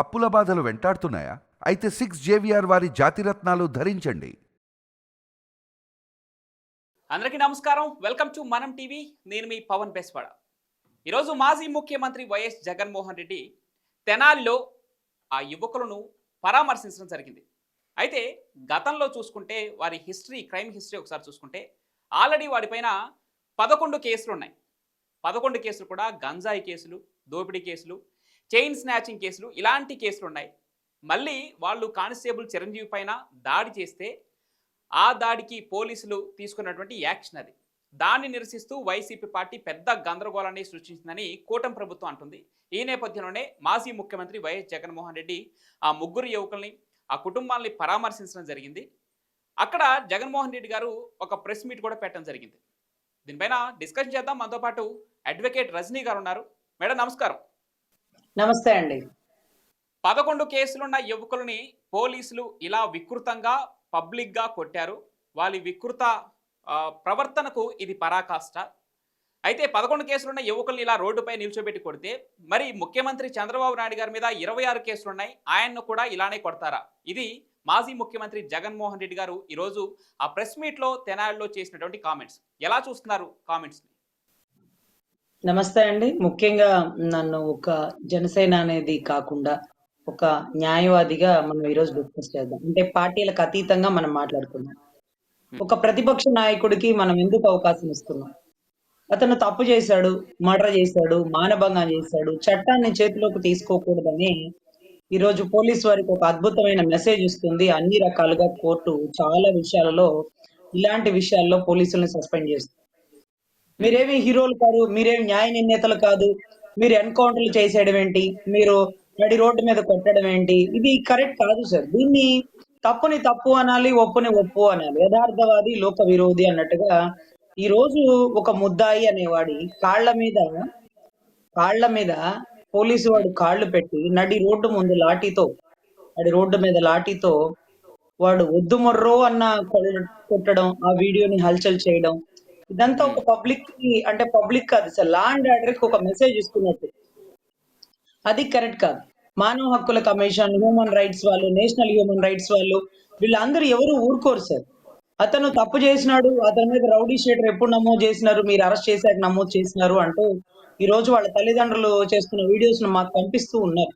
అప్పుల బాధలు వెంటాడుతున్నాయా? అయితే సిక్స్ జేవిఆర్ వారి జాతిరత్నాలు ధరించండి. అందరికీ నమస్కారం. Welcome to Manam TV. నేను మీ పవన్ బెస్వాడ. ఈరోజు మాజీ ముఖ్యమంత్రి వైఎస్ జగన్మోహన్ రెడ్డి తెనాలిలో ఆ యువకులను పరామర్శించడం జరిగింది. అయితే గతంలో చూసుకుంటే వారి హిస్టరీ క్రైమ్ హిస్టరీ ఒకసారి చూసుకుంటే ఆల్రెడీ వాడిపైన పదకొండు కేసులు ఉన్నాయి పదకొండు కేసులు కూడా గంజాయి కేసులు దోపిడీ కేసులు చైన్ స్నాచింగ్ కేసులు ఇలాంటి కేసులు ఉన్నాయి మళ్ళీ వాళ్ళు కానిస్టేబుల్ చిరంజీవి పైన దాడి చేస్తే ఆ దాడికి పోలీసులు తీసుకున్నటువంటి యాక్షన్ అది. దాన్ని నిరసిస్తూ వైసీపీ పార్టీ పెద్ద గందరగోళాన్ని సృష్టించిందని కూటమి ప్రభుత్వం అంటుంది. ఈ నేపథ్యంలోనే మాజీ ముఖ్యమంత్రి వైఎస్ జగన్మోహన్ రెడ్డి ఆ ముగ్గురు యువకుల్ని ఆ కుటుంబాల్ని పరామర్శించడం జరిగింది. అక్కడ జగన్మోహన్ రెడ్డి గారు ఒక ప్రెస్ మీట్ కూడా పెట్టడం జరిగింది. దీనిపైన డిస్కషన్ చేద్దాం. మనతో పాటు అడ్వకేట్ రజనీ గారు ఉన్నారు. మేడం నమస్కారం. నమస్తే అండి. పదకొండు కేసులున్న యువకులని పోలీసులు ఇలా వికృతంగా పబ్లిక్గా కొట్టారు. వాళ్ళ వికృత ప్రవర్తనకు ఇది పరాకాష్ట. అయితే పదకొండు కేసులున్న యువకుల్ని ఇలా రోడ్డుపై నిల్చోబెట్టి కొడితే మరి ముఖ్యమంత్రి చంద్రబాబు నాయుడు గారి మీద ఇరవై ఆరు కేసులున్నాయి. ఆయన్ను కూడా ఇలానే కొడతారా? ఇది మాజీ ముఖ్యమంత్రి జగన్మోహన్ రెడ్డి గారు ఈరోజు ఆ ప్రెస్ మీట్లో తెనాలిలో చేసినటువంటి కామెంట్స్. ఎలా చూస్తున్నారు కామెంట్స్ని? నమస్తే అండి. ముఖ్యంగా నన్ను ఒక జనసేన అనేది కాకుండా ఒక న్యాయవాదిగా మనం ఈరోజు డిస్కస్ చేద్దాం. అంటే పార్టీలకు అతీతంగా మనం మాట్లాడుకుందాం. ఒక ప్రతిపక్ష నాయకుడికి మనం ఎందుకు అవకాశం ఇస్తున్నాం? అతను తప్పు చేశాడు మర్డర్ చేశాడు మానభంగం చేశాడు చట్టాన్ని చేతిలోకి తీసుకోకూడదని ఈరోజు పోలీస్ వారికి ఒక అద్భుతమైన మెసేజ్ ఇస్తుంది. అన్ని రకాలుగా కోర్టు చాలా విషయాలలో ఇలాంటి విషయాల్లో పోలీసుల్ని సస్పెండ్ చేస్తుంది. మీరేమి హీరోలు కాదు మీరేమి న్యాయ నిర్ణేతలు కాదు మీరు ఎన్కౌంటర్లు చేసేయడం ఏంటి మీరు నడి రోడ్డు మీద కొట్టడం ఏంటి ఇది కరెక్ట్ కాదు సార్. దీన్ని తప్పుని తప్పు అనాలి ఒప్పుని ఒప్పు అనాలి. యథార్థవాది లోక విరోధి అన్నట్టుగా ఈ రోజు ఒక ముద్దాయి అనేవాడి కాళ్ళ మీద కాళ్ళ మీద పోలీసు వాడు కాళ్ళు పెట్టి నడి రోడ్డు ముందు లాఠీతో నడి రోడ్డు మీద లాఠీతో వాడు వద్దు మొర్రో అన్న కొట్టడం ఆ వీడియోని హల్చల్ చేయడం ఇదంతా ఒక పబ్లిక్కి అంటే పబ్లిక్ కాదు సార్. లా అండ్ ఆర్డర్కి ఒక మెసేజ్ ఇస్తున్నట్టు. అది కరెక్ట్ కాదు. మానవ హక్కుల కమిషన్ హ్యూమన్ రైట్స్ వాళ్ళు నేషనల్ హ్యూమన్ రైట్స్ వాళ్ళు వీళ్ళందరూ ఎవరు ఊరుకోరు సార్. అతను తప్పు చేసినాడు అతని మీద రౌడీ షీటర్ ఎప్పుడు నమోదు చేసినారు మీరు అరెస్ట్ చేశాక నమోదు చేసినారు అంటూ ఈ రోజు వాళ్ళ తల్లిదండ్రులు చేస్తున్న వీడియోస్ మాకు పంపిస్తూ ఉన్నారు.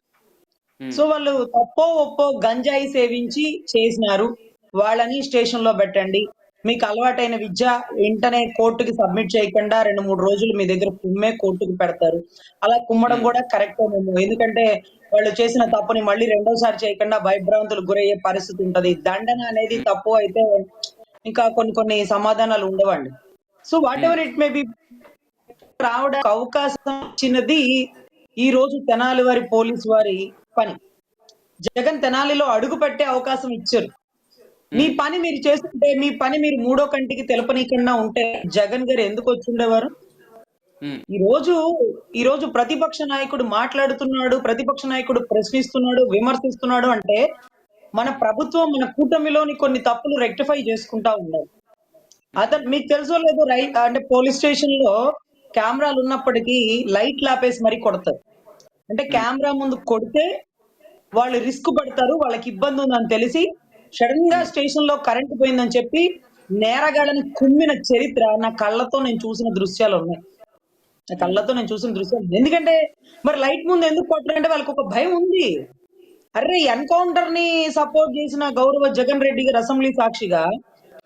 సో వాళ్ళు తప్పో ఒప్పో గంజాయి సేవించి చేసినారు. వాళ్ళని స్టేషన్లో పెట్టండి. మీకు అలవాటైన విద్య వెంటనే కోర్టుకి సబ్మిట్ చేయకుండా రెండు మూడు రోజులు మీ దగ్గర కుమ్మే కోర్టుకి పెడతారు. అలా కుమ్మడం కూడా కరెక్ట్ మేము. ఎందుకంటే వాళ్ళు చేసిన తప్పుని మళ్ళీ రెండోసారి చేయకుండా భయభ్రాంతులకు గురయ్యే పరిస్థితి ఉంటది. దండన అనేది తప్పు అయితే ఇంకా కొన్ని కొన్ని సమాధానాలు ఉండవండి. So whatever it may be రావడానికి అవకాశం ఇచ్చినది ఈ రోజు తెనాలి వారి పోలీసు వారి పని. జగన్ తెనాలిలో అడుగు పెట్టే అవకాశం ఇచ్చారు. మీ పని మీరు చేస్తుంటే మీ పని మీరు మూడో కంటికి తెలపనీయకుండా ఉంటే జగన్ గారు ఎందుకు వచ్చి ఉండేవారు? ఉమ్, ఈ రోజు ఈ రోజు ప్రతిపక్ష నాయకుడు మాట్లాడుతున్నాడు ప్రతిపక్ష నాయకుడు ప్రశ్నిస్తున్నాడు విమర్శిస్తున్నాడు అంటే మన ప్రభుత్వం మన కూటమిలోని కొన్ని తప్పులు రెక్టిఫై చేసుకుంటా ఉన్నారు. అతను మీకు తెలుసో లేదో రైట్ అంటే పోలీస్ స్టేషన్లో కెమెరాలు ఉన్నప్పటికీ లైట్ లాపేసి మరీ కొడతారు. అంటే కెమెరా ముందు కొడితే వాళ్ళు రిస్క్ పడతారు వాళ్ళకి ఇబ్బంది ఉందని తెలిసి సడన్గా స్టేషన్లో కరెంట్ పోయిందని చెప్పి నేరగాళ్ళని కుమ్మిన చరిత్ర నా కళ్ళతో నేను చూసిన దృశ్యాలు ఉన్నాయి. నా కళ్ళతో నేను చూసిన దృశ్యాలు. ఎందుకంటే మరి లైట్ ముందు ఎందుకు కొట్టారంటే వాళ్ళకి ఒక భయం ఉంది. అరే ఎన్కౌంటర్ని సపోర్ట్ చేసిన గౌరవ జగన్ రెడ్డి గారు అసెంబ్లీ సాక్షిగా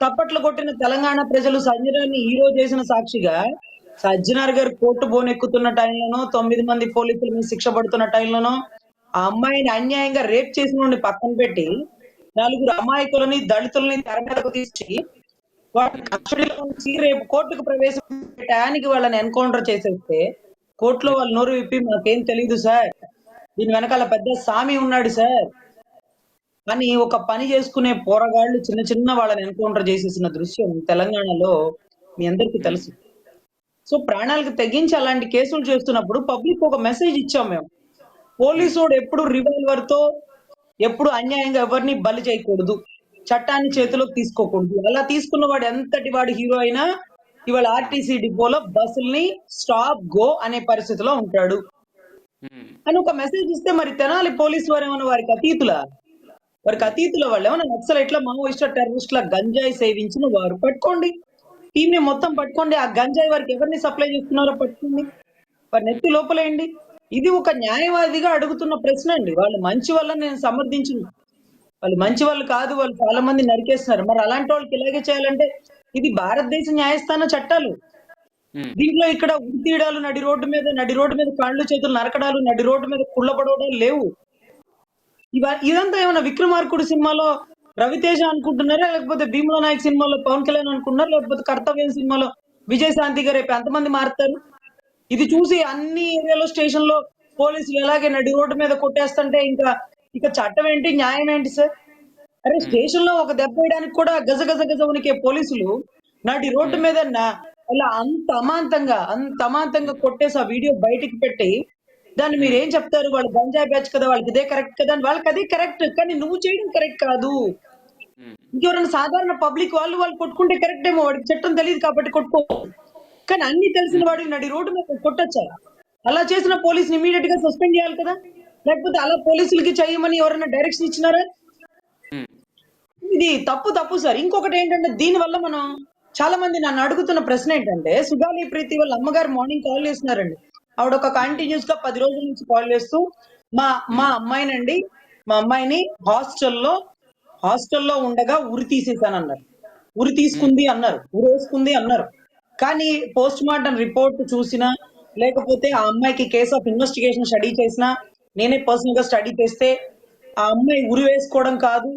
తప్పట్లు కొట్టిన తెలంగాణ ప్రజలు సంజనాన్ని హీరో చేసిన సాక్షిగా సజ్జనార్ గారు కోర్టు బోనెక్కుతున్న టైంలోనో తొమ్మిది మంది పోలీసుల మీద శిక్ష పడుతున్న టైంలోనో ఆ అమ్మాయిని అన్యాయంగా రేప్ చేసిన పక్కన పెట్టి నలుగురు అమాయకులని దళితులని తెర మీదకు తీసి వాళ్ళని కస్టడీలో ఉంచి రేపు కోర్టుకు ప్రవేశపెట్టే వాళ్ళని ఎన్కౌంటర్ చేసేస్తే కోర్టులో వాళ్ళు నోరు విప్పి మాకేం తెలియదు సార్. దీని వెనకాల పెద్ద సామి ఉన్నాడు సార్. అని ఒక పని చేసుకునే పోరగాళ్ళు చిన్న చిన్న వాళ్ళని ఎన్కౌంటర్ చేసేసిన దృశ్యం తెలంగాణలో మీ అందరికీ తెలుసు. సో ప్రాణాలకు తెగించి అలాంటి కేసులు చేస్తున్నప్పుడు పబ్లిక్ ఒక మెసేజ్ ఇచ్చాం మేము. పోలీసోడు ఎప్పుడు రివాల్వర్తో ఎప్పుడు అన్యాయంగా ఎవరిని బలి చేయకూడదు. చట్టాన్ని చేతిలోకి తీసుకోకూడదు. అలా తీసుకున్న వాడు ఎంతటి వాడు హీరో అయినా ఇవాళ ఆర్టీసీ డిపోలో బస్సుల్ని స్టాప్ గో అనే పరిస్థితిలో ఉంటాడు. అని ఒక మెసేజ్ ఇస్తే మరి తెనాలి పోలీసు వారు ఏమైనా వారికి అతీతుల? వారికి అతీతుల వాళ్ళు ఏమైనా నక్సలైట్ల మావోయిస్ట్ టెర్రరిస్టుల గంజాయి సేవించిన వారు పట్టుకోండి. టీమ్ మొత్తం పట్టుకోండి. ఆ గంజాయి వారికి ఎవరిని సప్లై చేస్తున్నారో పట్టుకోండి. వారి నెత్తి లోపలేయండి. ఇది ఒక న్యాయవాదిగా అడుగుతున్న ప్రశ్న అండి. వాళ్ళు మంచి వాళ్ళని నేను సమర్థించను. వాళ్ళు మంచి వాళ్ళు కాదు వాళ్ళు చాలా మంది నరికేస్తున్నారు. మరి అలాంటి వాళ్ళకి ఇలాగే చేయాలంటే ఇది భారతదేశ న్యాయస్థాన చట్టాలు. దీంట్లో ఇక్కడ ఉరితీయడాలు నడి రోడ్డు మీద నడి రోడ్డు మీద కాళ్ళు చేతులు నరకడాలు నడి రోడ్డు మీద కుళ్ళబడవడాలు లేవు. ఇదంతా ఏమైనా విక్రమార్కుడు సినిమాలో రవితేజ అనుకుంటున్నారా? లేకపోతే భీమ్లా నాయక్ సినిమాలో పవన్ కళ్యాణ్ అనుకుంటున్నారా? లేకపోతే కర్తవ్యం సినిమాలో విజయశాంతి గారు రేపు ఎంతమంది మారుతారు? ఇది చూసి అన్ని ఏరియాలో స్టేషన్లో పోలీసులు ఎలాగే నడి రోడ్డు మీద కొట్టేస్తుంటే ఇంకా ఇక చట్టం ఏంటి న్యాయం ఏంటి సార్? అరే స్టేషన్లో ఒక దెబ్బ వేయడానికి కూడా గజ గజ గజ ఉనికే పోలీసులు నడి రోడ్డు మీద అలా అంత అమాంతంగా అంత అమాంతంగా కొట్టేసి ఆ వీడియో బయటికి పెట్టి దాన్ని మీరు ఏం చెప్తారు? వాళ్ళు గంజాయి బ్యాచ్ కదా వాళ్ళకి ఇదే కరెక్ట్ కదా అని వాళ్ళకి అదే కరెక్ట్ కానీ నువ్వు చేయడం కరెక్ట్ కాదు. ఇంకెవరైనా సాధారణ పబ్లిక్ వాళ్ళు వాళ్ళు కొట్టుకుంటే కరెక్ట్ ఏమో వాడికి చట్టం తెలియదు కాబట్టి కొట్టుకో. కానీ అన్ని తెలిసిన వాడికి నడి రోడ్డు మీద కొట్టొచ్చా? అలా చేసిన పోలీసుని ఇమీడియట్గా సస్పెండ్ చేయాలి కదా? లేకపోతే అలా పోలీసులకి చేయమని ఎవరైనా డైరెక్షన్ ఇచ్చినారా? ఉమ్, ఇది తప్పు తప్పు సార్. ఇంకొకటి ఏంటంటే దీని వల్ల మనం చాలా మంది నన్ను అడుగుతున్న ప్రశ్న ఏంటంటే సుగాలి ప్రీతి వాళ్ళ అమ్మగారు మార్నింగ్ కాల్ చేస్తున్నారండి. ఆవిడ ఒక కంటిన్యూస్గా పది రోజుల నుంచి కాల్ చేస్తూ మా మా అమ్మాయినండి మా అమ్మాయిని హాస్టల్లో హాస్టల్లో ఉండగా ఉరి తీసేసానన్నారు ఉరి తీసుకుంది అన్నారు. ఉరి వేసుకుంది అన్నారు. కానీ పోస్ట్ మార్టం రిపోర్ట్ చూసినా లేకపోతే ఆ అమ్మాయికి కేసు ఆఫ్ ఇన్వెస్టిగేషన్ స్టడీ చేసినా నేనే పర్సనల్గా స్టడీ చేస్తే ఆ అమ్మాయి ఉరి వేసుకోవడం కాదు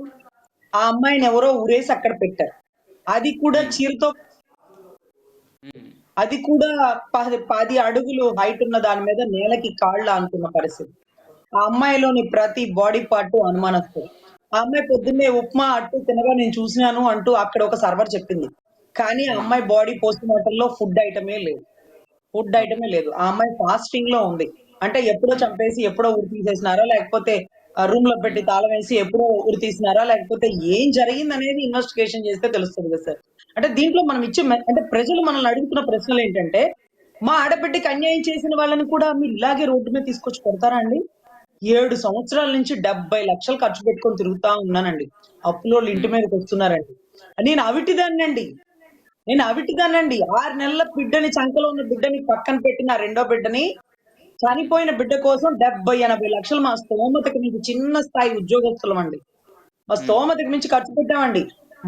ఆ అమ్మాయిని ఎవరో ఉరేసి అక్కడ పెట్టారు. అది కూడా చీరతో అది కూడా పది పది అడుగులు హైట్ ఉన్న దాని మీద నేలకి కాళ్ళ అనుకున్న పరిస్థితి. ఆ అమ్మాయిలోని ప్రతి బాడీ పార్ట్ అనుమానాస్పదం. ఆ అమ్మాయి పొద్దున్నే ఉప్మా అట్టు తినగా నేను చూసినాను అంటూ అక్కడ ఒక సర్వర్ చెప్పింది. కానీ ఆ అమ్మాయి బాడీ పోస్ట్ మార్టం లో ఫుడ్ ఐటమే లేదు. ఫుడ్ ఐటమే లేదు. ఆ అమ్మాయి ఫాస్టింగ్లో ఉంది. అంటే ఎప్పుడో చంపేసి ఎప్పుడో ఉరి తీసేసినారా? లేకపోతే రూమ్లో పెట్టి తాళం వేసి ఎప్పుడో ఉరి తీసినారా? లేకపోతే ఏం జరిగింది అనేది ఇన్వెస్టిగేషన్ చేస్తే తెలుస్తుంది కదా సార్. అంటే దీంట్లో మనం ఇచ్చే అంటే ప్రజలు మనల్ని అడుగుతున్న ప్రశ్నలు ఏంటంటే మా ఆడబిడ్డకి అన్యాయం చేసిన వాళ్ళని కూడా మీరు ఇలాగే రోడ్డు మీద తీసుకొచ్చి కొడతారా అండి? ఏడు సంవత్సరాల నుంచి డెబ్బై లక్షలు ఖర్చు పెట్టుకొని తిరుగుతా ఉన్నానండి. అప్పులో ఇంటి మీదకి వస్తున్నారండి. నేను అవిటిదాన్నండి. నేను అవిటిదానండి ఆరు నెలల బిడ్డని చంకలో ఉన్న బిడ్డని పక్కన పెట్టిన రెండో బిడ్డని చనిపోయిన బిడ్డ కోసం డెబ్బై ఎనభై లక్షలు మా స్తోమతకి మించి చిన్న స్థాయి ఉద్యోగస్తులం అండి. మా స్తోమతకి మించి ఖర్చు పెట్టామండి.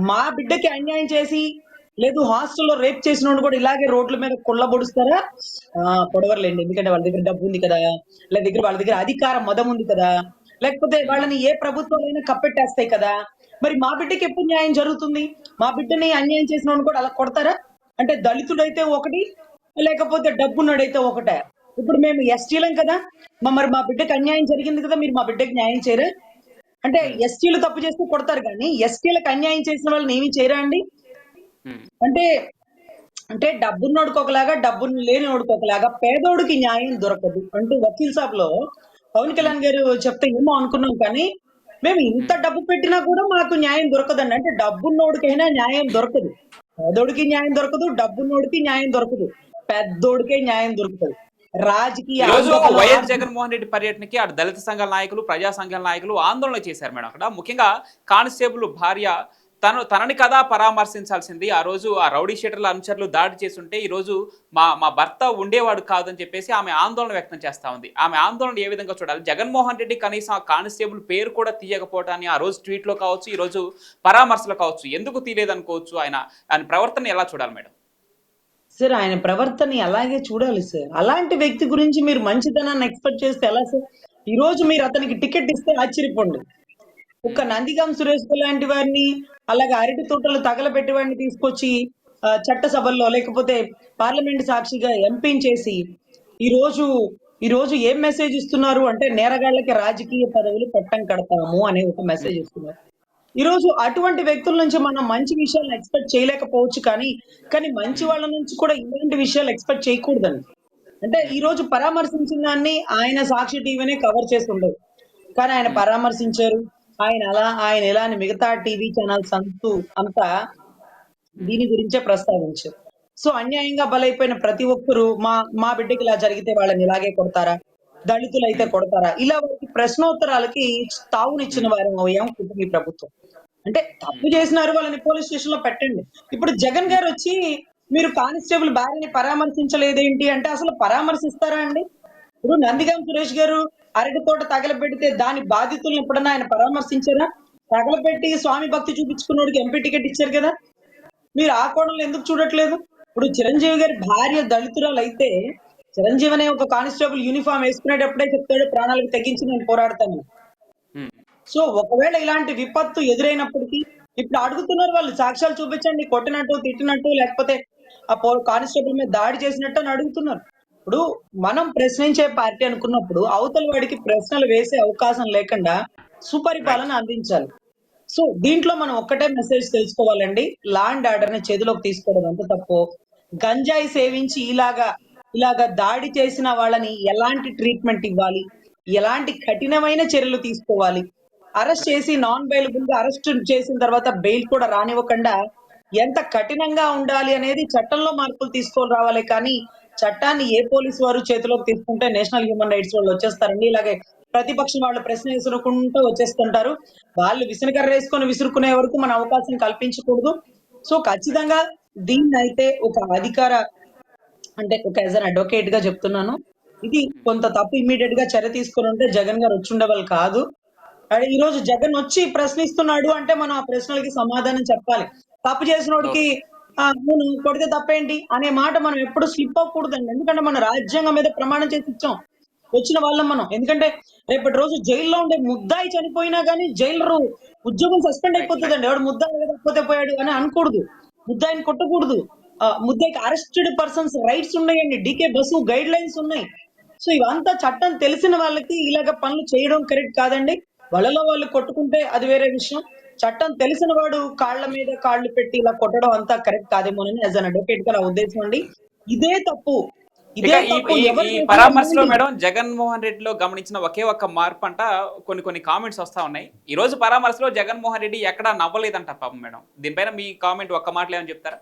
మా బిడ్డకి అన్యాయం చేసి లేదు హాస్టల్లో రేప్ చేసిన కూడా ఇలాగే రోడ్ల మీద కొల్లబొడుస్తారా ఆ పొడవర్లేండి. ఎందుకంటే వాళ్ళ దగ్గర డబ్బు ఉంది కదా. లేదా దగ్గర వాళ్ళ దగ్గర అధికారం మదం ఉంది కదా. లేకపోతే వాళ్ళని ఏ ప్రభుత్వాలైనా కప్పెట్టేస్తాయి కదా. మరి మా బిడ్డకి ఎప్పుడు న్యాయం జరుగుతుంది? మా బిడ్డని అన్యాయం చేసిన వాడిని కూడా అలా కొడతారా? అంటే దళితుడైతే ఒకటి లేకపోతే డబ్బున్నోడైతే ఒకటే. ఇప్పుడు మేము ఎస్టీలం కదా. మా మరి మా బిడ్డకి అన్యాయం జరిగింది కదా మీరు మా బిడ్డకి న్యాయం చేయరా? అంటే ఎస్టీలు తప్పు చేస్తే కొడతారు కానీ ఎస్టీలకు అన్యాయం చేసిన వాళ్ళని ఏమీ చేయరా అండి? అంటే అంటే డబ్బున్నోడికి ఒకలాగా డబ్బు లేని ఒకలాగా పేదోడికి న్యాయం దొరకదు. అంటూ వకీల్ సాబ్లో పవన్ కళ్యాణ్ గారు చెప్తే ఏమో అనుకున్నాం కానీ మేము ఇంత డబ్బు పెట్టినా కూడా మాకు న్యాయం దొరకదండి. అంటే డబ్బున్నోడికైనా న్యాయం దొరకదు. పేదోడికి న్యాయం దొరకదు డబ్బున్నోడికి న్యాయం దొరకదు. పెద్దోడికే న్యాయం దొరుకుతుంది. రాజకీయ వైఎస్ జగన్మోహన్ రెడ్డి పర్యటనకి అటు దళిత సంఘాల నాయకులు ప్రజా సంఘాల నాయకులు ఆందోళన చేశారు మేడం అక్కడ. ముఖ్యంగా కానిస్టేబుల్ భార్య తను తనని కదా పరామర్శించాల్సింది. ఆ రోజు ఆ రౌడీ షీటర్ల అనుచరులు దాడి చేస్తుంటే ఈ రోజు మా మా భర్త ఉండేవాడు కాదని చెప్పేసి ఆమె ఆందోళన వ్యక్తం చేస్తా ఉంది. ఆమె ఆందోళన ఏ విధంగా చూడాలి? జగన్మోహన్ రెడ్డి కనీసం ఆ కానిస్టేబుల్ పేరు కూడా తీయకపోవటాన్ని ఆ రోజు ట్వీట్లో కావచ్చు ఈ రోజు పరామర్శలు కావచ్చు ఎందుకు తీయలేదనుకోవచ్చు? ఆయన ఆయన ప్రవర్తన ఎలా చూడాలి మేడం? సార్ ఆయన ప్రవర్తన అలాగే చూడాలి సార్. అలాంటి వ్యక్తి గురించి మీరు మంచిదనాన్ని ఎక్స్పెక్ట్ చేస్తే ఎలా సార్? ఈ రోజు మీరు అతనికి టికెట్ ఇస్తే ఆశ్చర్యపోండి. ఒక నందిగాం సురేష్ లాంటి వారిని అలాగే అరటి తోటలు తగలబెట్టి వాడిని తీసుకొచ్చి చట్టసభల్లో లేకపోతే పార్లమెంట్ సాక్షిగా ఎంపీని చేసి ఈ రోజు ఈ రోజు ఏం మెసేజ్ ఇస్తున్నారు అంటే నేరగాళ్ళకి రాజకీయ పదవులు పట్టం కడతాము అనే ఒక మెసేజ్ ఇస్తున్నారు. ఈ రోజు అటువంటి వ్యక్తుల నుంచి మనం మంచి విషయాలను ఎక్స్పెక్ట్ చేయలేకపోవచ్చు కానీ కానీ మంచి వాళ్ళ నుంచి కూడా ఇలాంటి విషయాలు ఎక్స్పెక్ట్ చేయకూడదండి. అంటే ఈ రోజు పరామర్శించిన దాన్ని ఆయన సాక్షి టీవీనే కవర్ చేసి ఉండదు. కానీ ఆయన పరామర్శించారు ఆయన అలా ఆయన ఎలా మిగతా టీవీ ఛానల్స్ అంతూ అంతా దీని గురించే ప్రస్తావించారు. సో అన్యాయంగా బలైపోయిన ప్రతి ఒక్కరు మా మా బిడ్డకి ఇలా జరిగితే వాళ్ళని ఇలాగే కొడతారా? దళితులు అయితే కొడతారా? ఇలా వారికి ప్రశ్నోత్తరాలకి తావునిచ్చిన వారు అయ్యాం కుటుంబీ ప్రభుత్వం? అంటే తప్పు చేసినారు వాళ్ళని పోలీస్ స్టేషన్లో పెట్టండి. ఇప్పుడు జగన్ గారు వచ్చి మీరు కానిస్టేబుల్ భార్యని పరామర్శించలేదేంటి అంటే అసలు పరామర్శిస్తారా అండి? ఇప్పుడు నందిగాం సురేష్ గారు అరటి తోట తగలబెడితే దాని బాధితులను ఎప్పుడన్నా ఆయన పరామర్శించారా? తగలబెట్టి స్వామి భక్తి చూపించుకున్నోడికి ఎంపీ టికెట్ ఇచ్చారు కదా. మీరు ఆ కోణంలో ఎందుకు చూడట్లేదు? ఇప్పుడు చిరంజీవి గారి భార్య దళితురాలు అయితే చిరంజీవి అనే ఒక కానిస్టేబుల్ యూనిఫామ్ వేసుకునేటప్పుడే చెప్తాడు ప్రాణాలకు తెగించి నేను పోరాడతాను. సో ఒకవేళ ఇలాంటి విపత్తు ఎదురైనప్పటికీ ఇప్పుడు అడుగుతున్నారు వాళ్ళు సాక్ష్యాలు చూపించండి కొట్టినట్టు తిట్టినట్టు లేకపోతే ఆ పో కానిస్టేబుల్ మీద దాడి చేసినట్టు అని అడుగుతున్నారు. ఇప్పుడు మనం ప్రశ్నించే పార్టీ అనుకున్నప్పుడు అవతల వాడికి ప్రశ్నలు వేసే అవకాశం లేకుండా సుపరిపాలన అందించాలి. సో దీంట్లో మనం ఒక్కటే మెసేజ్ తెలుసుకోవాలండి. లా అండ్ ఆర్డర్ని చేతిలోకి తీసుకోవడం ఎంత తప్పు గంజాయి సేవించి ఇలాగా ఇలాగా దాడి చేసిన వాళ్ళని ఎలాంటి ట్రీట్మెంట్ ఇవ్వాలి? ఎలాంటి కఠినమైన చర్యలు తీసుకోవాలి? అరెస్ట్ చేసి నాన్ బెయిలబుల్గా అరెస్ట్ చేసిన తర్వాత బెయిల్ కూడా రానివ్వకుండా ఎంత కఠినంగా ఉండాలి అనేది చట్టంలో మార్పులు తీసుకొని రావాలి. కానీ చట్టాన్ని ఏ పోలీసు వారు చేతిలోకి తీసుకుంటే నేషనల్ హ్యూమన్ రైట్స్ వాళ్ళు వచ్చేస్తారండి. ఇలాగే ప్రతిపక్షం వాళ్ళు ప్రశ్న విసురుకుంటూ వచ్చేస్తుంటారు. వాళ్ళు విసునకర్ర వేసుకొని విసురుకునే వరకు మన అవకాశం కల్పించకూడదు. సో ఖచ్చితంగా దీన్ని అయితే ఒక అధికార అంటే ఒక యాజ్ అన్ అడ్వకేట్గా చెప్తున్నాను. ఇది కొంత తప్పు ఇమీడియట్గా చర్య తీసుకుని ఉంటే జగన్ గారు వచ్చి ఉండేవాళ్ళు కాదు. ఈ రోజు జగన్ వచ్చి ప్రశ్నిస్తున్నాడు అంటే మనం ఆ ప్రశ్నలకి సమాధానం చెప్పాలి. తప్పు చేసినోడికి ఆ, నేను కొడితే తప్పేంటి? అనే మాట మనం ఎప్పుడు స్లిప్ అవ్వకూడదండి. ఎందుకంటే మన రాజ్యాంగం మీద ప్రమాణం చేసి ఇచ్చాం. వచ్చిన వాళ్ళం మనం. ఎందుకంటే రేపటి రోజు జైల్లో ఉండే ముద్దాయి చనిపోయినా కానీ జైలరు ఉద్యోగం సస్పెండ్ అయిపోతుందండి. ఎవడు ముద్దాయి లేకపోతే పోయాడు అని అనకూడదు. ముద్దాయిని కొట్టకూడదు. ఆ, ముద్దాయికి అరెస్టెడ్ పర్సన్స్ రైట్స్ ఉన్నాయండి. డీకే బస్సు గైడ్ లైన్స్ ఉన్నాయి. సో ఇవంతా చట్టం తెలిసిన వాళ్ళకి ఇలాగ పనులు చేయడం కరెక్ట్ కాదండి. వాళ్ళలో వాళ్ళు కొట్టుకుంటే అది వేరే విషయం. చట్టం తెలిసిన వాడు కాళ్ళ మీద కాళ్ళు పెట్టి ఇలా కొట్టడం అంతా కరెక్ట్ కాదేమోనని యాజ్ అన్ అడ్వకేట్గా నా ఉద్దేశం అండి. ఇదే తప్పు. పరామర్శలో. మేడం జగన్మోహన్ రెడ్డిలో గమనించిన ఒకే ఒక్క మార్పు అంట కొన్ని కొన్ని కామెంట్స్ వస్తా ఉన్నాయి. ఈ రోజు పరామర్శలో జగన్మోహన్ రెడ్డి ఎక్కడా నవ్వలేదంట పాపం మేడం. దీనిపైన మీ కామెంట్ ఒక్క మాటలు ఏమని చెప్తారా?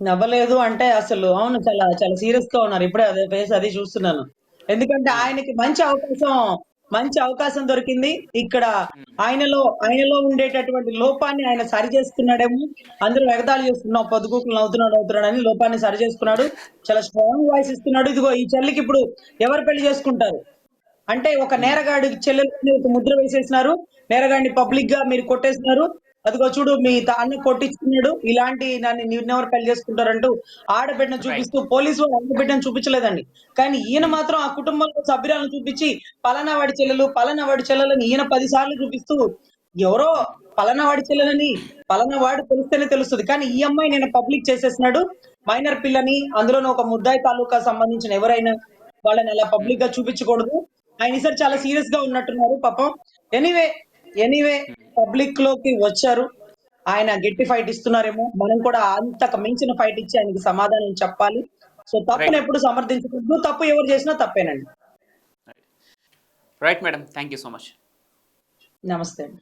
నవ్వలేదు అంటే అసలు అవును చాలా చాలా సీరియస్గా ఉన్నారు. ఇప్పుడే అదే ఫేస్ అది చూస్తున్నాను. ఎందుకంటే ఆయనకి మంచి అవకాశం మంచి అవకాశం దొరికింది. ఇక్కడ ఆయనలో ఆయనలో ఉండేటటువంటి లోపాన్ని ఆయన సరి చేసుకున్నాడేమో. అందరూ ఎగతాళి చేస్తున్నాం పొద్దుకూకులు నవ్వుతున్నాడు అవుతున్నాడు అని లోపాన్ని సరి చేసుకున్నాడు. చాలా స్ట్రాంగ్ వాయిస్ ఇస్తున్నాడు. ఇదిగో ఈ చెల్లికి ఇప్పుడు ఎవరు పెళ్ళి చేసుకుంటారు? అంటే ఒక నేరగాడి చెల్లెలు ఒక ముద్ర వేసేసినారు. నేరగాడిని పబ్లిక్గా మీరు కొట్టేసినారు. అదిగో చూడు మీ త- అన్న కొట్టించుకున్నాడు. ఇలాంటి నన్ను నిన్నెవరు పెళ్ళి చేసుకుంటారంటూ ఆడబిడ్డను చూపిస్తూ పోలీసు వాళ్ళు ఆడబిడ్డను చూపించలేదండి. కానీ ఈయన మాత్రం ఆ కుటుంబంలో సభ్యురాలను చూపించి పలానా వాడి చెల్లెలు పలానా వాడి చెల్లెలని ఈయన పది సార్లు చూపిస్తూ ఎవరో పలానా వాడి చెల్లెలని పలానా వాడు తెలిస్తేనే తెలుస్తుంది. కానీ ఈ అమ్మాయి నేను పబ్లిక్ చేసేసినాడు. మైనర్ పిల్లని అందులోనూ ఒక ముద్దాయి తాలూకా సంబంధించిన ఎవరైనా వాళ్ళని అలా పబ్లిక్గా చూపించకూడదు. ఆయన ఈసారి చాలా సీరియస్గా ఉన్నట్టున్నారు పాపం. ఎనీవే ఎనీవే పబ్లిక్లోకి వచ్చారు. ఆయన గట్టి ఫైట్ ఇస్తున్నారేమో. మనం కూడా అంతకు మించిన ఫైట్ ఇచ్చి ఆయనకి సమాధానం చెప్పాలి. సో తప్పును. ఎప్పుడు సమర్థించకూడదు. తప్పు ఎవరు చేసినా తప్పేనండి. Right madam thank you so much నమస్తే అండి.